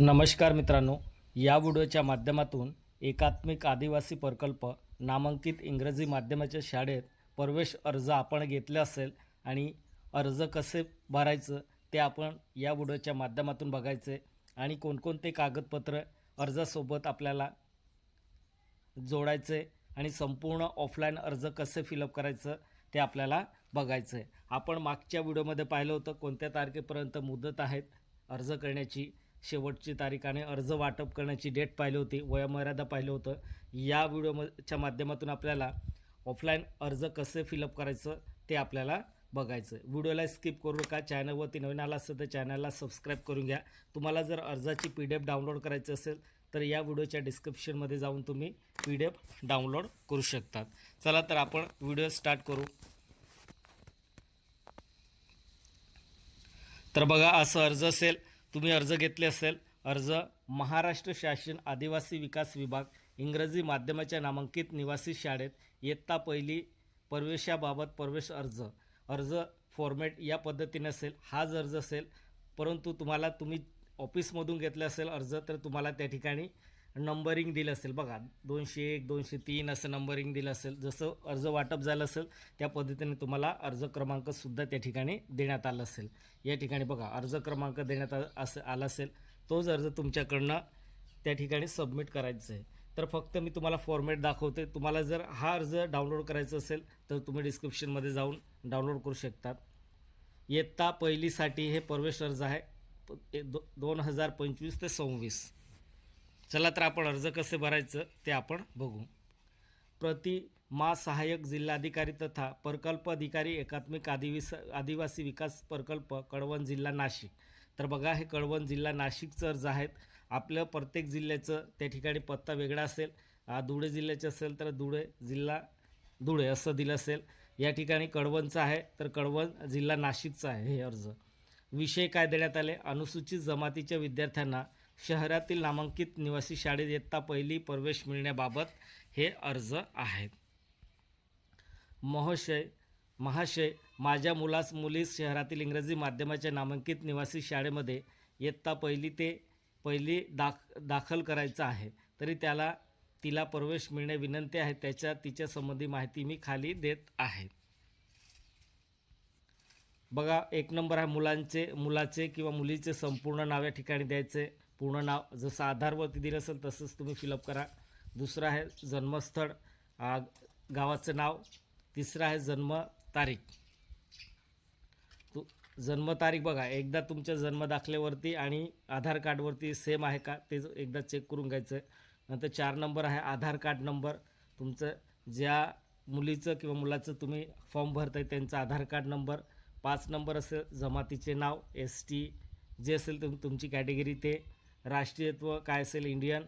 नमस्कार मित्रांनो या व्हिडिओच्या माध्यमातून एकात्मिक आदिवासी प्रकल्प नामांकित इंग्रजी माध्यमाच्या शाळेत प्रवेश अर्ज आपण घेतले असेल आणि अर्ज कसे भरायचं ते आपण या व्हिडिओच्या माध्यमातून बघायचे आणि कोणकोणते कागदपत्र अर्जासोबत आपल्याला जोडायचे आणि संपूर्ण ऑफलाईन अर्ज कसे फिलअप करायचं ते आपल्याला बघायचं. आहे आपण मागच्या व्हिडिओमध्ये पाहिलं होतं कोणत्या तारखेपर्यंत मुदत आहेत अर्ज करण्याची. शेवटची तारीख आणि अर्ज वाटप करण्याची डेट पाहिली होती वयोमर्यादा पाहिलं होतं. या व्हिडिओच्या माध्यमातून आपल्याला ऑफलाईन अर्ज कसे फिलअप करायचं ते आपल्याला बघायचं व्हिडिओला स्किप करू नका चॅनलवरती नवीन आला असेल तर चॅनलला सबस्क्राईब करून घ्या. तुम्हाला जर अर्जाची पी डी एफ डाउनलोड करायची असेल तर या व्हिडिओच्या डिस्क्रिप्शनमध्ये जाऊन तुम्ही पी डी एफ डाउनलोड करू शकतात. चला तर आपण व्हिडिओ स्टार्ट करू. तर बघा असं अर्ज असेल तुम्ही अर्ज घेतले असेल अर्ज महाराष्ट्र शासन आदिवासी विकास विभाग इंग्रजी माध्यमाच्या नामांकित निवासी शाळेत इयत्ता पहिली प्रवेशाबाबत प्रवेश अर्ज. अर्ज फॉर्मॅट या पद्धतीने असेल हाच अर्ज असेल परंतु तुम्हाला तुम्ही ऑफिसमधून घेतले असेल अर्ज तर तुम्हाला त्या ठिकाणी नंबरिंग दिलं असेल. बघा दोनशे एक दोनशे तीन असं नंबरिंग दिलं असेल. जसं अर्ज वाटप झालं असेल त्या पद्धतीने तुम्हाला अर्ज क्रमांकसुद्धा त्या ठिकाणी देण्यात आला असेल. या ठिकाणी बघा अर्ज क्रमांक देण्यात असं आला असेल. तोच अर्ज तुमच्याकडनं त्या ठिकाणी सबमिट करायचं आहे. तर फक्त मी तुम्हाला फॉर्मॅट दाखवते. तुम्हाला जर हा अर्ज डाउनलोड करायचा असेल तर तुम्ही डिस्क्रिप्शनमध्ये जाऊन डाउनलोड करू शकतात. इयत्ता पहिलीसाठी हे प्रवेश अर्ज आहे. दो दोन हजार पंचवीस ते सव्वीस. चला तर आपण अर्ज कसे भरायचं ते आपण बघू. प्रति मा सहाय्यक जिल्हाधिकारी तथा प्रकल्प अधिकारी एकात्मिक आदिविस आदिवासी विकास प्रकल्प कळवण जिल्हा नाशिक. तर बघा हे कळवण जिल्हा नाशिकचं अर्ज आहेत. आपलं प्रत्येक जिल्ह्याचं त्या ठिकाणी पत्ता वेगळा असेल. धुळे जिल्ह्याचे असेल तर धुळे जिल्हा धुळे असं दिलं असेल. या ठिकाणी कळवणचं आहे तर कळवण जिल्हा नाशिकचा आहे हे अर्ज. विषय काय देण्यात आले? अनुसूचित जमातीच्या विद्यार्थ्यांना शहरातील नामांकित निवासी शाळेत इयत्ता पहिली प्रवेश मिळण्याबाबत हे अर्ज आहेत. महाशय महाशय माझ्या मुलास मुलीस शहरातील इंग्रजी माध्यमाच्या नामांकित निवासी शाळेमध्ये इयत्ता पहिली ते पहिली दाख दाखल करायचं आहे. तरी त्याला तिला प्रवेश मिळणे विनंती आहे. त्याच्या तिच्या संबंधी माहिती मी खाली देत आहे. बघा एक नंबर आहे मुलांचे मुलाचे किंवा मुलीचे संपूर्ण नाव या ठिकाणी द्यायचे. पूर्ण नाव जसं आधारवरती दिलं असेल तसंच तुम्ही फिलअप करा. दुसरं आहे जन्मस्थळ. गावाचं नाव. तिसरं आहे जन्म तारीख. तू जन्मतारीख बघा. एकदा तुमच्या जन्मदाखलेवरती आणि आधार कार्डवरती सेम आहे का ते एकदा चेक करून घ्यायचं आहे. नंतर चार नंबर आहे आधार कार्ड नंबर तुमचं ज्या मुलीचं किंवा मुलाचं तुम्ही फॉर्म भरताय त्यांचा आधार कार्ड नंबर पाच नंबर असेल जमातीचे नाव एस टी जे असेल तुम तुमची कॅटेगरी ते. राष्ट्रीयत्व काय असेल इंडियन?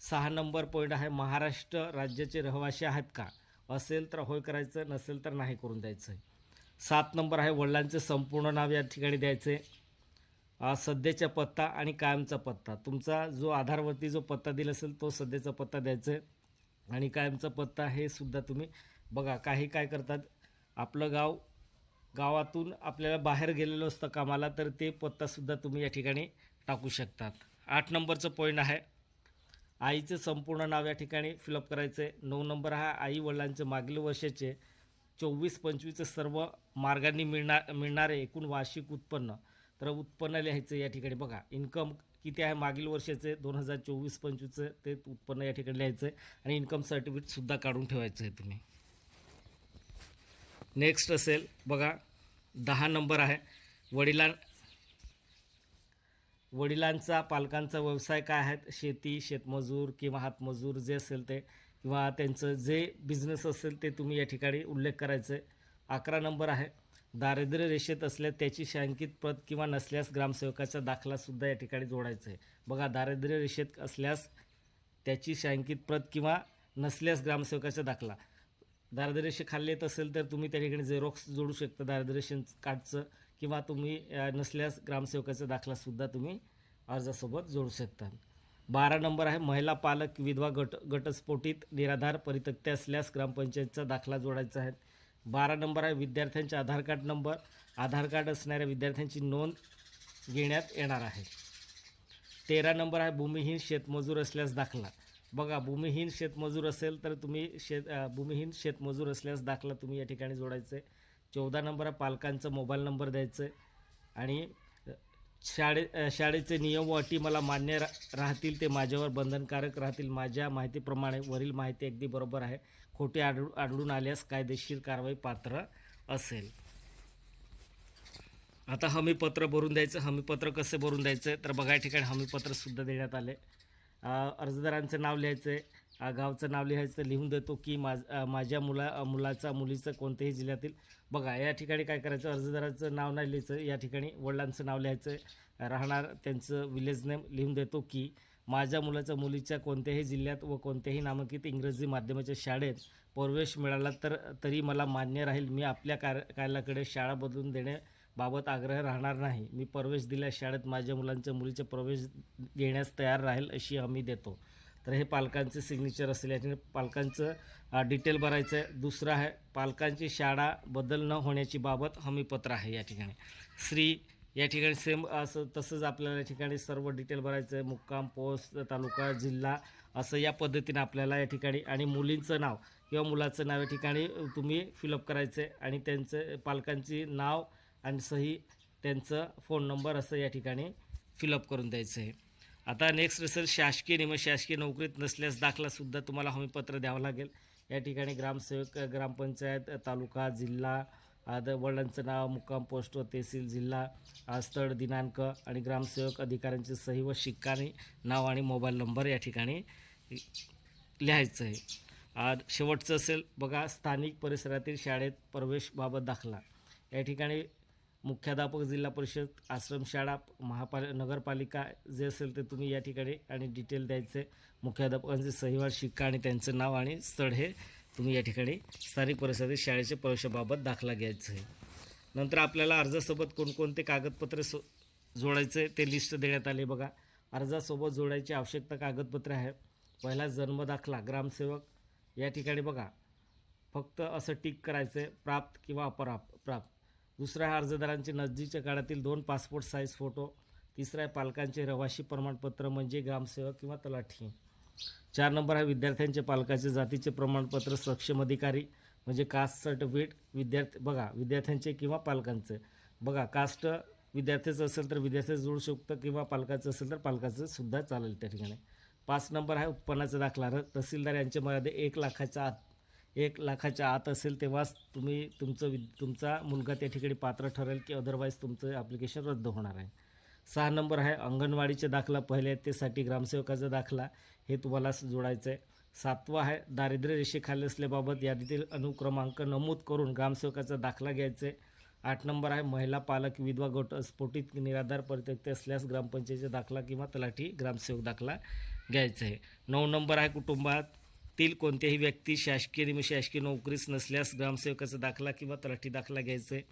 सहा नंबर पॉईंट आहे महाराष्ट्र राज्याचे रहिवासी आहेत का? असेल तर होय करायचं नसेल तर नाही करून द्यायचं. आहे सात नंबर आहे वडिलांचे संपूर्ण नाव या ठिकाणी द्यायचे. सध्याचा पत्ता आणि कायमचा पत्ता. तुमचा जो आधारवरती जो पत्ता दिला असेल तो सध्याचा पत्ता द्यायचा. आहे आणि कायमचा पत्ता हे सुद्धा तुम्ही बघा. काही काय करतात आपलं गाव गावातून आपल्याला बाहेर गेलेलं असतं कामाला तर ते पत्तासुद्धा तुम्ही या ठिकाणी टाकू शकतात. आठ नंबरचं पॉईंट आहे. आईचं संपूर्ण नाव या ठिकाणी फिलअप करायचं आहे नऊ नंबर हा आई वडिलांचे मागील वर्षाचे चोवीस पंचवीसचे सर्व मार्गांनी मिळणार मिळणारे एकूण वार्षिक उत्पन्न. तर उत्पन्न लिहायचं या ठिकाणी बघा. इन्कम किती आहे मागील वर्षाचे? दोन हजार चोवीस पंचवीसचं ते उत्पन्न या ठिकाणी लिहायचं आहे आणि इन्कम सर्टिफिकेटसुद्धा काढून ठेवायचं आहे तुम्ही. नेक्स्ट असेल बघा. दहा नंबर आहे. वडिलां वडिलांचा पालकांचा व्यवसाय काय आहेत? शेती शेतमजूर किंवा हातमजूर जे असेल ते किंवा त्यांचं जे बिझनेस असेल ते तुम्ही या ठिकाणी उल्लेख करायचं आहे अकरा नंबर आहे. दारिद्र्य रेषेत असल्यास त्याची शंकित प्रत किंवा नसल्यास ग्रामसेवकाचा दाखलासुद्धा या ठिकाणी जोडायचा आहे बघा दारिद्र्य रेषेत असल्यास त्याची शंकित प्रत किंवा नसल्यास ग्रामसेवकाचा दाखला. दारिद्र्यरेषे रेषे येत असेल तर तुम्ही त्या ठिकाणी झेरॉक्स जोडू शकता. दारिद्र्यरेशन कार्डचं किंवा तुम्ही नसल्यास ग्रामसेवकाचा दाखलासुद्धा तुम्ही अर्जासोबत जोडू शकता. बारा नंबर आहे महिला पालक विधवा गट गटस्फोटीत निराधार परितक्त्या असल्यास ग्रामपंचायतचा दाखला जोडायचा आहे. बारा नंबर आहे विद्यार्थ्यांचे Aadhaar card number. Aadhaar card असणाऱ्या विद्यार्थ्यांची नोंद घेण्यात येणार आहे. तेरा नंबर आहे भूमिहीन शेतमजूर असल्यास दाखला. बघा भूमिहीन शेतमजूर असेल तर तुम्ही शेत भूमिहीन शेतमजूर असल्यास दाखला तुम्ही या ठिकाणी जोडायचं. आहे चौदा नंबर हा पालकांचा मोबाईल नंबर द्यायचं आणि शाळे शाळेचे नियम व अटी मला मान्य रा राहतील ते माझ्यावर बंधनकारक राहतील. माझ्या माहितीप्रमाणे वरील माहिती अगदी बरोबर आहे. खोटे आढळू आढळून आल्यास कायदेशीर कारवाई पात्र असेल. आता हमीपत्र भरून द्यायचं. हमीपत्र कसे भरून द्यायचं? तर बघा ठिकाणी हमीपत्रसुद्धा देण्यात आले. अर्जदारांचं नाव लिहायचं आहे गावचं नाव लिहायचं लिहून देतो की माझ माझ्या मुला मुलाचा मुलीचं कोणत्याही जिल्ह्यातील बघा या ठिकाणी काय करायचं अर्जदाराचं नाव नाही लिहायचं या ठिकाणी वडिलांचं नाव लिहायचं राहणार त्यांचं विलेज नेम लिहून देतो की माझ्या मुलाच्या मुलीच्या कोणत्याही जिल्ह्यात व कोणत्याही नामांकित इंग्रजी माध्यमाच्या शाळेत प्रवेश मिळाला तर तरी मला मान्य राहील मी आपल्या कार कार्यालयाकडे शाळा बदलून देण्याबाबत आग्रह राहणार नाही. मी प्रवेश दिल्या शाळेत माझ्या मुलांच्या मुलीचे प्रवेश घेण्यास तयार राहील अशी हमी देतो. तर हे पालकांचे सिग्नेचर असेल. याच्याने पालकांचं डिटेल भरायचं आहे. दुसरं आहे पालकांची शाळा बदल न होण्याची बाबत हमीपत्र आहे या ठिकाणी. श्री या ठिकाणी सेम असं तसंच आपल्याला या ठिकाणी सर्व डिटेल भरायचं आहे. मुक्काम पोस्ट तालुका जिल्हा असं या पद्धतीने आपल्याला या ठिकाणी आणि मुलींचं नाव किंवा मुलाचं नाव या ठिकाणी तुम्ही फिलअप करायचं आहे आणि त्यांचं पालकांची नाव आणि सही त्यांचं फोन नंबर असं या ठिकाणी फिलअप करून द्यायचं आहे. आता नेक्स्ट असेल शासकीय निम शासकीय नोकरीत नसल्यास दाखलासुद्धा तुम्हाला हमीपत्र द्यावं लागेल. या ठिकाणी ग्रामसेवक ग्रामपंचायत तालुका जिल्हा वडिलांचं नाव मुक्काम पोस्ट व तहसील जिल्हा स्थळ दिनांक आणि ग्रामसेवक अधिकाऱ्यांची सही व शिक्काने नाव आणि मोबाईल नंबर या ठिकाणी लिहायचं आहे. शेवटचं असेल बघा स्थानिक परिसरातील शाळेत प्रवेशबाबत दाखला. या ठिकाणी मुख्याध्यापक जिल्हा परिषद आश्रमशाळा महापाल नगरपालिका जे असेल ते तुम्ही या ठिकाणी आणि डिटेल द्यायचे. मुख्याध्यापकांचे सहीवार शिक्का आणि त्यांचं नाव आणि स्थळ हे तुम्ही या ठिकाणी स्थानिक परिसरातील शाळेच्या प्रवेशाबाबत दाखला घ्यायचं आहे. नंतर आपल्याला अर्जासोबत कोणकोणते कागदपत्रे सो जोडायचे ते लिस्ट देण्यात आले बघा. अर्जासोबत जोडायची आवश्यकता कागदपत्रे आहे पहिला जन्म दाखला ग्रामसेवक. या ठिकाणी बघा. फक्त असं टिक करायचं आहे प्राप्त किंवा अपराप प्राप्त. दुसरा अर्जदारांचे नजदीकच्या काळातील दोन पासपोर्ट साईज फोटो तिसरा आहे पालकांचे रहिवासी प्रमाणपत्र म्हणजे ग्रामसेवक किंवा तलाठी. चार नंबर आहे विद्यार्थ्यांचे पालकाचे जातीचे प्रमाणपत्र सक्षम अधिकारी म्हणजे कास्ट सर्टिफिकेट विद्यार्थी बघा विद्यार्थ्यांचे किंवा पालकांचे. बघा कास्ट विद्यार्थ्याचं असेल तर विद्यार्थ्याचं जोडू शकतं किंवा पालकाचं असेल तर पालकाचं सुद्धा चालेल त्या ठिकाणी. पाच नंबर आहे उत्पन्नाचा दाखला. र- तहसीलदार मर्यादे एक लाखाच्या आत एक लाखाच्या आत असेल तेव्हाच तुम्ही तुमचं विद तुमचा मुलगा त्या ठिकाणी पात्र ठरेल की अदरवाईज तुमचं ॲप्लिकेशन रद्द होणार आहे. सहा नंबर आहे अंगणवाडीचे दाखला पहिले तेसाठी ग्रामसेवकाचा दाखला हे तुम्हाला जोडायचं आहे सातवा आहे दारिद्र्य रेषेखाली असल्याबाबत यादीतील अनुक्रमांक नमूद करून ग्रामसेवकाचा दाखला घ्यायचा आहे आठ नंबर आहे महिला पालक विधवा गट स्फोटित निराधार परित्यक्त असल्यास ग्रामपंचायतीचा दाखला किंवा तलाठी ग्रामसेवक दाखला घ्यायचा आहे नऊ नंबर आहे कुटुंबात कुटुंबातील कोणत्याही व्यक्ती शासकीय निम शासकीय नोकरीस नसल्यास ग्रामसेवकाचा दाखला किंवा तलाठी दाखला घ्यायचा. आहे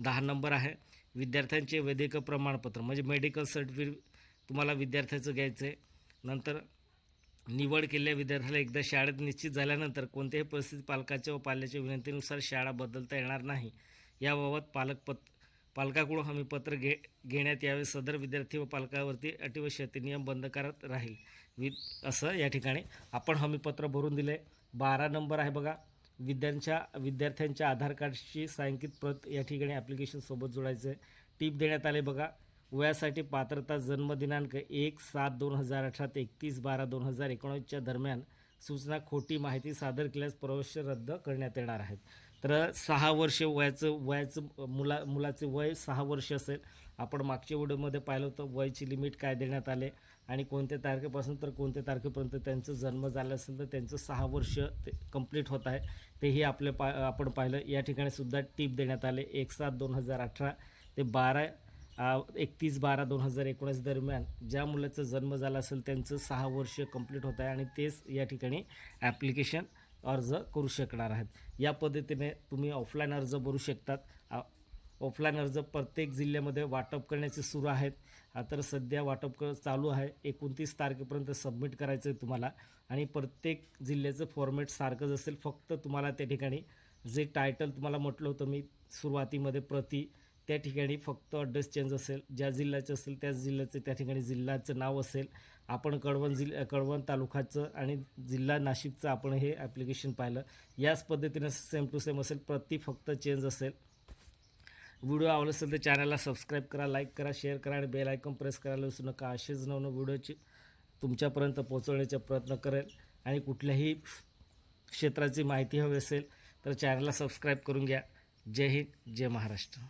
दहा नंबर आहे. विद्यार्थ्यांचे वैद्यकीय प्रमाणपत्र म्हणजे मेडिकल सर्टिफिकेट तुम्हाला विद्यार्थ्याचं घ्यायचं. आहे नंतर निवड केलेल्या विद्यार्थ्याला एकदा शाळेत निश्चित झाल्यानंतर कोणत्याही परिस्थितीत पालकाच्या व पाल्याच्या विनंतीनुसार शाळा बदलता येणार नाही. याबाबत पालक पत पालकाकडून हमीपत्र घे घेण्यात यावे. सदर विद्यार्थी व पालकावरती अटी व शर्ती नियम बंद करत राहील. वि असं या ठिकाणी आपण हमीपत्र भरून दिले. बारा नंबर आहे बघा. विद्यांच्या विद्यार्थ्यांच्या आधार कार्डची सांकित प्रत या ठिकाणी ॲप्लिकेशनसोबत जोडायचं आहे टीप देण्यात आले बघा. वयासाठी पात्रता जन्मदिनांक एक सात दोन हजार अठरा ते एकतीस बारा दोन हजार एकोणीसच्या दरम्यान सूचना खोटी माहिती सादर केल्यास प्रवेश रद्द करण्यात येणार आहेत. तर सहा वर्ष वयाचं वयाचं मुला मुलाचे वय सहा वर्ष असेल. आपण मागच्या व्हिडिओमध्ये पाहिलं होतं वयची लिमिट काय देण्यात आले आणि कोणत्या तारखेपासून तर कोणत्या तारखेपर्यंत त्यांचं जन्म झाला असेल तर त्यांचं सहा वर्ष ते कंप्लीट होत आहे. तेही आपले पा आपण पाहिलं. या ठिकाणी सुद्धा टीप देण्यात आले. एक सात दोन हजार अठरा ते बारा एकतीस बारा दोन हजार एकोणीस दरम्यान ज्या मुलाचा जन्म झाला असेल त्यांचं सहा वर्ष कंप्लीट होत आहे आणि तेच या ठिकाणी ॲप्लिकेशन अर्ज करू शकणार आहेत. या पद्धतीने तुम्ही ऑफलाईन अर्ज भरू शकतात. ऑफलाईन अर्ज प्रत्येक जिल्ह्यामध्ये वाटप करण्याचे सुरू आहेत. तर सध्या वाटप कर चालू आहे. एकोणतीस तारखेपर्यंत सबमिट करायचं आहे तुम्हाला. आणि प्रत्येक जिल्ह्याचं फॉर्मॅट सारखंच असेल. फक्त तुम्हाला त्या ठिकाणी जे टायटल तुम्हाला म्हटलं होतं मी सुरुवातीमध्ये प्रति त्या ठिकाणी फक्त ॲड्रेस चेंज असेल. ज्या जिल्ह्याचं असेल त्याच जिल्ह्याचं त्या ठिकाणी जिल्ह्याचं नाव असेल. आपण कळवण जिल्हा कळवण तालुक्याचं आणि जिल्हा नाशिकचं आपण हे ॲप्लिकेशन पाहिलं. याच पद्धतीने सेम टू सेम असेल प्रति फक्त चेंज असेल. व्हिडिओ आवडला असेल तर चॅनलला सबस्क्राईब करा लाईक करा शेअर करा आणि बेल आयकॉन प्रेस करायला विसरू नका. असेच नवनवीन व्हिडिओची तुमच्यापर्यंत पोहोचवण्याचा प्रयत्न करेल. आणि कुठल्याही क्षेत्राची माहिती हवी असेल तर चॅनलला सबस्क्राईब करून घ्या. जय हिंद जय महाराष्ट्र.